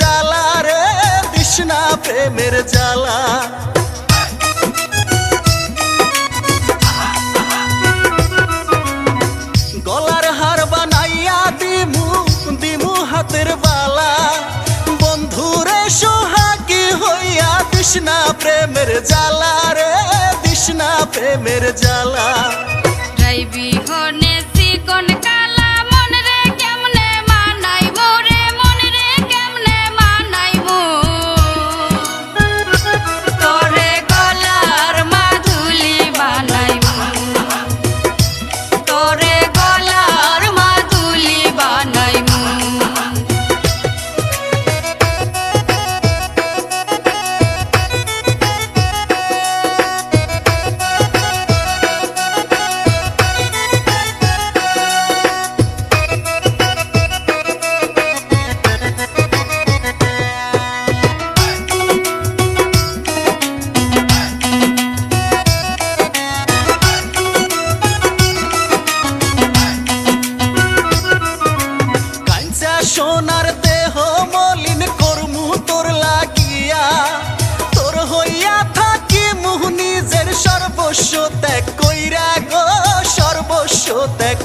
জ্বালা রে কৃষ্ণা প্রেমের জ্বালা। গলার হার বানাইয়া দিমু দিমু হাতের বালা। বন্ধুরে সোহাগী হইয়া কৃষ্ণা প্রেমের জ্বালা রে কৃষ্ণা প্রেমের জ্বালা। ত্যাগ কইরা গো সর্বস্ব ত্যাগ